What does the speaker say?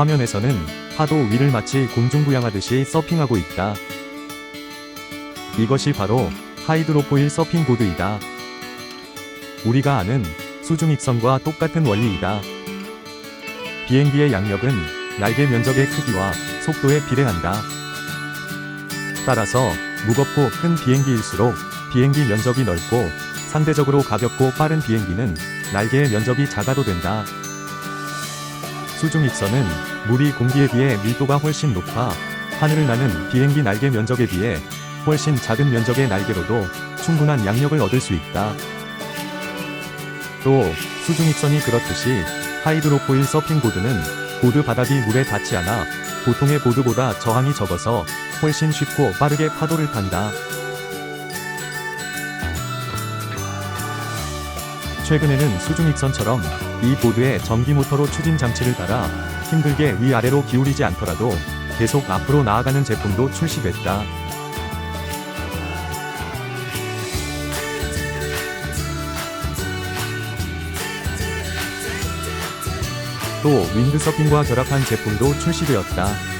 화면에서는 파도 위를 마치 공중부양하듯이 서핑하고 있다. 이것이 바로 하이드로포일 서핑 보드이다. 우리가 아는 수중익선과 똑같은 원리이다. 비행기의 양력은 날개 면적의 크기와 속도에 비례한다. 따라서 무겁고 큰 비행기일수록 비행기 면적이 넓고 상대적으로 가볍고 빠른 비행기는 날개의 면적이 작아도 된다. 수중익선은 물이 공기에 비해 밀도가 훨씬 높아 하늘을 나는 비행기 날개 면적에 비해 훨씬 작은 면적의 날개로도 충분한 양력을 얻을 수 있다. 또 수중익선이 그렇듯이 하이드로포일 서핑 보드는 보드 바닥이 물에 닿지 않아 보통의 보드보다 저항이 적어서 훨씬 쉽고 빠르게 파도를 탄다. 최근에는 수중익선처럼 이 보드에 전기 모터로 추진 장치를 달아 힘들게 위아래로 기울이지 않더라도 계속 앞으로 나아가는 제품도 출시됐다. 또 윈드서핑과 결합한 제품도 출시되었다.